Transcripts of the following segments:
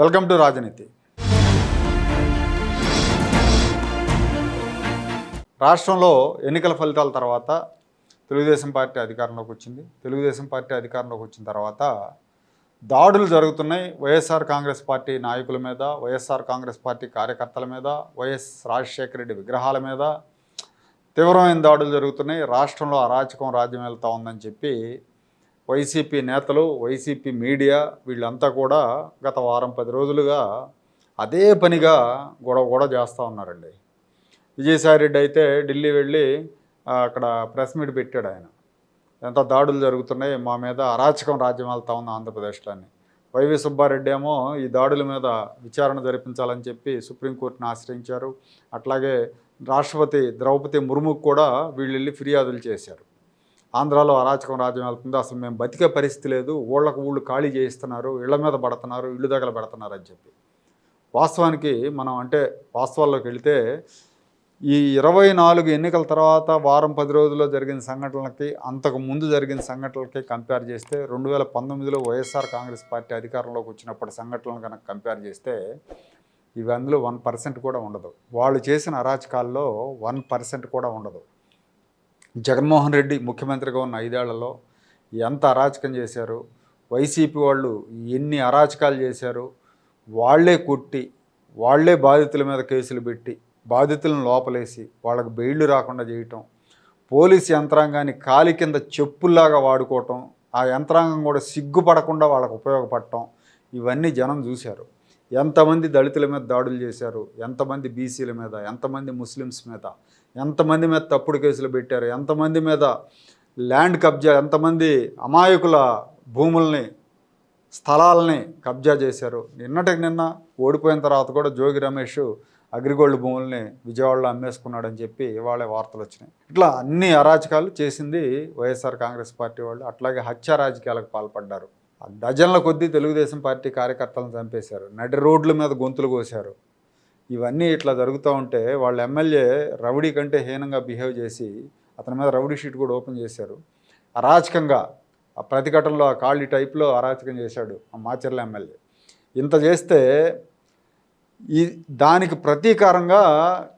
Welcome to రాజనీతి. రాష్ట్రంలో ఎన్నికల ఫలితాల తర్వాత తెలుగుదేశం పార్టీ అధికారంలోకి వచ్చింది. తెలుగుదేశం పార్టీ అధికారంలోకి వచ్చిన తర్వాత దాడులు జరుగుతున్నాయి. వైఎస్ఆర్ కాంగ్రెస్ పార్టీ నాయకుల మీద వైఎస్ఆర్ కాంగ్రెస్ పార్టీ కార్యకర్తల మీద వైఎస్ రాజశేఖర రెడ్డి విగ్రహాల మీద తీవ్రమైన దాడులు జరుగుతున్నాయి. రాష్ట్రంలో అరాచకం రాజ్యం వెళ్తూ ఉందని చెప్పి వైసీపీ నేతలు వైసీపీ మీడియా వీళ్ళంతా కూడా గత వారం పది రోజులుగా అదే పనిగా గొడవ కూడా చేస్తూ ఉన్నారండి. విజయసాయి రెడ్డి అయితే ఢిల్లీ వెళ్ళి అక్కడ ప్రెస్ మీట్ పెట్టాడు ఆయన. ఎంత దాడులు జరుగుతున్నాయి మా మీద అరాచకం రాజ్యం వెళ్తా ఉంది ఆంధ్రప్రదేశ్లో అని వైవి సుబ్బారెడ్డి ఏమో ఈ దాడుల మీద విచారణ జరిపించాలని చెప్పి సుప్రీంకోర్టును ఆశ్రయించారు. అట్లాగే రాష్ట్రపతి ద్రౌపది ముర్ముకు కూడా వీళ్ళు వెళ్ళి ఫిర్యాదులు చేశారు. ఆంధ్రాలో అరాచకం రాజ్యం వెళ్తుంది. అసలు మేము బతికే పరిస్థితి లేదు. ఊళ్ళకు ఊళ్ళు ఖాళీ చేయిస్తున్నారు. ఇళ్ళ మీద పడుతున్నారు. ఇళ్ళు దగ్గర పెడుతున్నారు అని చెప్పి. వాస్తవానికి మనం అంటే వాస్తవాల్లోకి వెళితే ఈ ఇరవై నాలుగు ఎన్నికల తర్వాత వారం పది రోజుల్లో జరిగిన సంఘటనలకి అంతకు ముందు జరిగిన సంఘటనలకి కంపేర్ చేస్తే రెండు వేల పంతొమ్మిదిలో వైఎస్ఆర్ కాంగ్రెస్ పార్టీ అధికారంలోకి వచ్చినప్పటి సంఘటనలు కనుక కంపేర్ చేస్తే ఇవి అందులో వన్ పర్సెంట్ కూడా ఉండదు. వాళ్ళు చేసిన అరాచకాల్లో వన్ పర్సెంట్ కూడా ఉండదు. జగన్మోహన్ రెడ్డి ముఖ్యమంత్రిగా ఉన్న ఐదేళ్ళలో ఎంత అరాచకం చేశారు వైసీపీ వాళ్ళు ఎన్ని అరాచకాలు చేశారు వాళ్ళే కొట్టి వాళ్ళే బాధితుల మీద కేసులు పెట్టి బాధితులను లోపలేసి వాళ్ళకి బెయిళ్ళు రాకుండా చేయటం పోలీస్ యంత్రాంగాన్ని కాలి కింద చెప్పుల్లాగా వాడుకోవటం ఆ యంత్రాంగం కూడా సిగ్గుపడకుండా వాళ్ళకు ఉపయోగపడటం ఇవన్నీ జనం చూశారు. ఎంతమంది దళితుల మీద దాడులు చేశారు ఎంతమంది బీసీల మీద ఎంతమంది ముస్లిమ్స్ మీద ఎంతమంది మీద తప్పుడు కేసులు పెట్టారు ఎంతమంది మీద ల్యాండ్ కబ్జా ఎంతమంది అమాయకుల భూముల్ని స్థలాలని కబ్జా చేశారు. నిన్నటికి నిన్న ఓడిపోయిన తర్వాత కూడా జోగి రమేష్ అగ్రిగోల్డ్ భూముల్ని విజయవాడలో అమ్మేసుకున్నాడని చెప్పి ఇవాళ వార్తలు వచ్చినాయి. ఇట్లా అన్ని అరాచకాలు చేసింది వైఎస్ఆర్ కాంగ్రెస్ పార్టీ వాళ్ళు. అట్లాగే హత్య రాజకీయాలకు పాల్పడ్డారు. ఆ డజన్ల కొద్దీ తెలుగుదేశం పార్టీ కార్యకర్తలను చంపేశారు. నడి రోడ్ల మీద గొంతులు కోశారు. ఇవన్నీ ఇట్లా జరుగుతూ ఉంటే వాళ్ళ ఎమ్మెల్యే రౌడీ కంటే హీనంగా బిహేవ్ చేసి అతని మీద రౌడీ షీట్ కూడా ఓపెన్ చేశారు. అరాచకంగా ఆ ప్రతిఘటనలో ఆ కాళ్ళి టైప్లో అరాచకం చేశాడు ఆ మాచర్ల ఎమ్మెల్యే. ఇంత చేస్తే ఈ దానికి ప్రతీకారంగా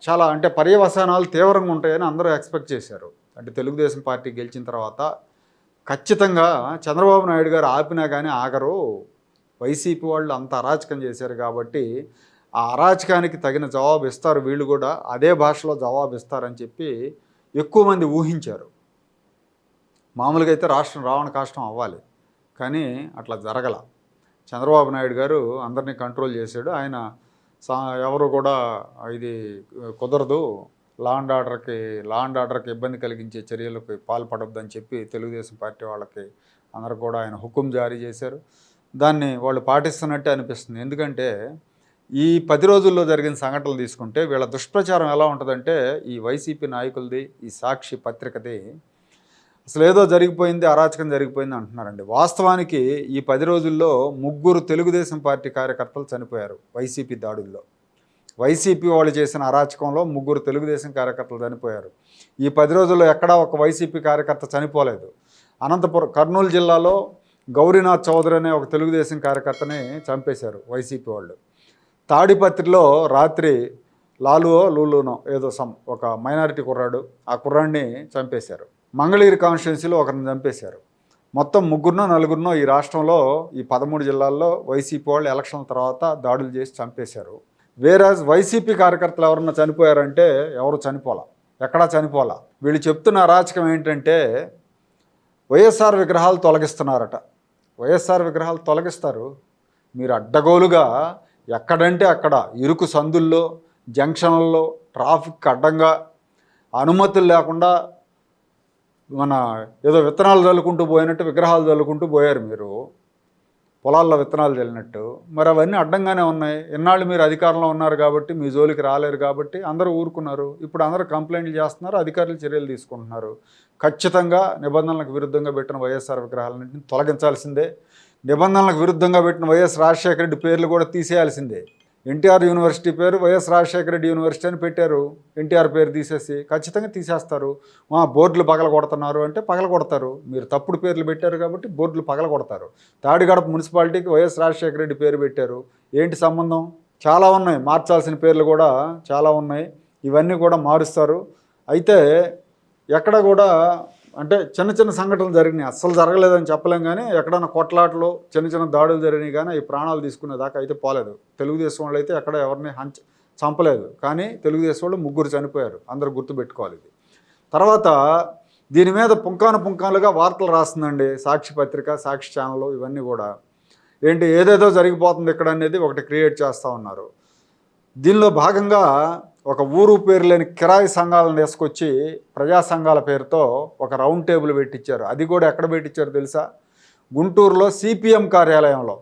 చాలా అంటే పర్యవసానాలు తీవ్రంగా ఉంటాయని అందరూ ఎక్స్పెక్ట్ చేశారు. అంటే తెలుగుదేశం పార్టీ గెలిచిన తర్వాత ఖచ్చితంగా చంద్రబాబు నాయుడు గారు ఆపినా కానీ ఆగరు. వైసీపీ వాళ్ళు అంత అరాచకం చేశారు కాబట్టి ఆ అరాచకానికి తగిన జవాబు ఇస్తారు. వీళ్ళు కూడా అదే భాషలో జవాబు ఇస్తారని చెప్పి ఎక్కువ మంది ఊహించారు. మామూలుగా అయితే రాష్ట్రం రావణ కాష్టం అవ్వాలి. కానీ అట్లా జరగల. చంద్రబాబు నాయుడు గారు అందరినీ కంట్రోల్ చేశాడు. ఆయన సా ఎవరు కూడా ఇది కుదరదు. లా అండ్ ఆర్డర్కి లా అండ్ ఆర్డర్కి ఇబ్బంది కలిగించే చర్యలకు పాల్పడొద్దని చెప్పి తెలుగుదేశం పార్టీ వాళ్ళకి అందరు కూడా ఆయన హుకుం జారీ చేశారు. దాన్ని వాళ్ళు పాటిస్తున్నట్టే అనిపిస్తుంది. ఎందుకంటే ఈ పది రోజుల్లో జరిగిన సంఘటనలు తీసుకుంటే వీళ్ళ దుష్ప్రచారం ఎలా ఉంటుందంటే ఈ వైసీపీ నాయకులది ఈ సాక్షి పత్రికది అసలు ఏదో జరిగిపోయింది అరాచకం జరిగిపోయింది అంటున్నారండి. వాస్తవానికి ఈ పది రోజుల్లో ముగ్గురు తెలుగుదేశం పార్టీ కార్యకర్తలు చనిపోయారు వైసీపీ దాడుల్లో. వైసీపీ వాళ్ళు చేసిన అరాచకంలో ముగ్గురు తెలుగుదేశం కార్యకర్తలు చనిపోయారు. ఈ పది రోజుల్లో ఎక్కడా ఒక వైసీపీ కార్యకర్త చనిపోలేదు. అనంతపురం కర్నూలు జిల్లాలో గౌరీనాథ్ చౌదరి అనే ఒక తెలుగుదేశం కార్యకర్తని చంపేశారు వైసీపీ వాళ్ళు. తాడిపత్రిలో రాత్రి లాలువో లూలునో ఏదో సమ్ ఒక మైనారిటీ కుర్రాడు ఆ కుర్రాడిని చంపేశారు. మంగళగిరి కాన్స్టిట్యున్సీలో ఒకరిని చంపేశారు. మొత్తం ముగ్గురునో నలుగురినో ఈ రాష్ట్రంలో ఈ పదమూడు జిల్లాల్లో వైసీపీ వాళ్ళు ఎలక్షన్ల తర్వాత దాడులు చేసి చంపేశారు. వేరాజ్ వైసీపీ కార్యకర్తలు ఎవరన్నా చనిపోయారంటే ఎవరు చనిపోలా? ఎక్కడా చనిపోలా? వీళ్ళు చెప్తున్న అరాచకం ఏంటంటే వైఎస్ఆర్ విగ్రహాలు తొలగిస్తున్నారట. వైఎస్ఆర్ విగ్రహాలు తొలగిస్తారు. మీరు అడ్డగోలుగా ఎక్కడంటే అక్కడ ఇరుకు సందుల్లో జంక్షన్లలో ట్రాఫిక్ అడ్డంగా అనుమతులు లేకుండా మన ఏదో విత్తనాలు చల్లుకుంటూ పోయినట్టు విగ్రహాలు చల్లుకుంటూ పోయారు మీరు. పొలాల్లో విత్తనాలు చల్లినట్టు మరి అవన్నీ అడ్డంగానే ఉన్నాయి. ఇన్నాళ్ళు మీరు అధికారంలో ఉన్నారు కాబట్టి మీ జోలికి రాలేరు కాబట్టి అందరూ ఊరుకున్నారు. ఇప్పుడు అందరూ కంప్లైంట్లు చేస్తున్నారు అధికారులు చర్యలు తీసుకుంటున్నారు. ఖచ్చితంగా నిబంధనలకు విరుద్ధంగా పెట్టిన వైఎస్ఆర్ విగ్రహాలన్నింటినీ తొలగించాల్సిందే. నిబంధనలకు విరుద్ధంగా పెట్టిన వైఎస్ రాజశేఖర రెడ్డి పేర్లు కూడా తీసేయాల్సిందే. ఎన్టీఆర్ యూనివర్సిటీ పేరు వైఎస్ రాజశేఖర రెడ్డి యూనివర్సిటీ అని పెట్టారు. ఎన్టీఆర్ పేరు తీసేసి ఖచ్చితంగా తీసేస్తారు. మా బోర్డులు పగల కొడుతున్నారు అంటే పగల కొడతారు మీరు తప్పుడు పేర్లు పెట్టారు కాబట్టి బోర్డులు పగల కొడతారు తాడిగడప మున్సిపాలిటీకి వైఎస్ రాజశేఖర రెడ్డి పేరు పెట్టారు. ఏంటి సంబంధం? చాలా ఉన్నాయి. మార్చాల్సిన పేర్లు కూడా చాలా ఉన్నాయి. ఇవన్నీ కూడా మారుస్తారు. అయితే ఎక్కడ కూడా అంటే చిన్న చిన్న సంఘటనలు జరిగినాయి. అస్సలు జరగలేదని చెప్పలేం కానీ ఎక్కడైనా కొట్లాటలు చిన్న చిన్న దాడులు జరిగినాయి కానీ ఈ ప్రాణాలు తీసుకునే దాకా అయితే పోలేదు. తెలుగుదేశం వాళ్ళు అయితే ఎక్కడ ఎవరిని హంచ చంపలేదు. కానీ తెలుగుదేశం వాళ్ళు ముగ్గురు చనిపోయారు. అందరూ గుర్తుపెట్టుకోవాలి ఇది. తర్వాత దీని మీద పుంకాను పుంకాలుగా వార్తలు రాస్తుందండి. సాక్షి పత్రిక సాక్షి ఛానల్ ఇవన్నీ కూడా. ఏంటి ఏదేదో జరిగిపోతుంది ఇక్కడ అనేది ఒకటి క్రియేట్ చేస్తూ ఉన్నారు. దీనిలో భాగంగా ఒక ఊరు పేరు లేని కిరాయి సంఘాలను తీసుకొచ్చి ప్రజా సంఘాల పేరుతో ఒక రౌండ్ టేబుల్ పెట్టించారు అది కూడా ఎక్కడ పెట్టించారు తెలుసా? గుంటూరులో సిపిఎం కార్యాలయంలో.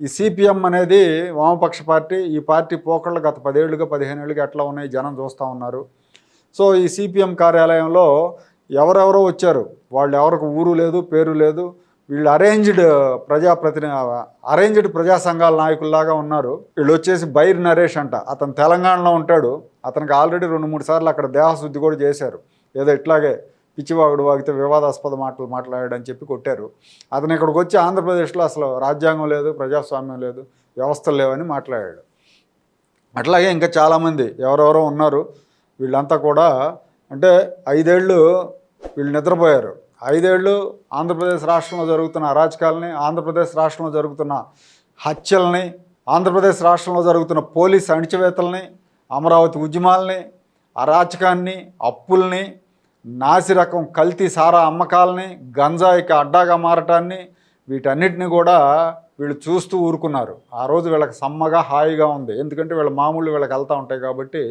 ఈ సిపిఎం అనేది వామపక్ష పార్టీ ఈ పార్టీ పోకళ్ళు గత పదేళ్ళుగా పదిహేను ఏళ్ళుగా ఎట్లా ఉన్నాయి జనం చూస్తూ ఉన్నారు. సో ఈ సిపిఎం కార్యాలయంలో ఎవరెవరో వచ్చారు? వాళ్ళు ఎవరికి ఊరు లేదు పేరు లేదు. వీళ్ళు అరేంజ్డ్ ప్రజాప్రతిని అరేంజ్డ్ ప్రజా సంఘాల నాయకుల్లాగా ఉన్నారు. వీళ్ళు వచ్చేసి బైర్ నరేష్ అంట. అతను తెలంగాణలో ఉంటాడు. అతనికి ఆల్రెడీ రెండు మూడు సార్లు అక్కడ దేహశుద్ధి కూడా చేశారు. ఏదో ఇట్లాగే పిచ్చివాగుడు వాగితే వివాదాస్పద మాటలు మాట్లాడాడని చెప్పి కొట్టారు. అతను ఇక్కడికి వచ్చి ఆంధ్రప్రదేశ్లో అసలు రాజ్యాంగం లేదు ప్రజాస్వామ్యం లేదు వ్యవస్థలు లేవని మాట్లాడాడు. అట్లాగే ఇంకా చాలామంది ఎవరెవరో ఉన్నారు. వీళ్ళంతా కూడా అంటే ఐదేళ్ళు వీళ్ళు నిద్రపోయారు. ఐదేళ్ళు ఆంధ్రప్రదేశ్ రాష్ట్రంలో జరుగుతున్న అరాచకాలని ఆంధ్రప్రదేశ్ రాష్ట్రంలో జరుగుతున్న హత్యల్ని ఆంధ్రప్రదేశ్ రాష్ట్రంలో జరుగుతున్న పోలీస్ అణిచివేతల్ని అమరావతి ఉద్యమాల్ని అరాచకాన్ని అప్పుల్ని నాసిరకం కల్తీ సారా అమ్మకాలని గంజాయికి అడ్డాగా మారటాన్ని వీటన్నిటిని కూడా వీళ్ళు చూస్తూ ఊరుకున్నారు. ఆ రోజు వీళ్ళకి సమ్మగా హాయిగా ఉంది. ఎందుకంటే వీళ్ళ మామూలు వీళ్ళకి వెళ్తూ ఉంటాయి కాబట్టి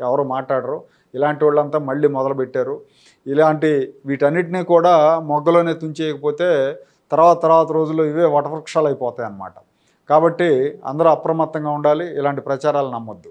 ఎవరు మాట్లాడరు. ఇలాంటి వాళ్ళంతా మళ్ళీ మొదలుపెట్టారు. ఇలాంటి వీటన్నిటిని కూడా మొగ్గలోనే తుంచేయకపోతే తర్వాత తర్వాత రోజుల్లో ఇవే వటవృక్షాలు అయిపోతాయి అన్నమాట కాబట్టి అందరూ అప్రమత్తంగా ఉండాలి. ఇలాంటి ప్రచారాలు నమ్మొద్దు.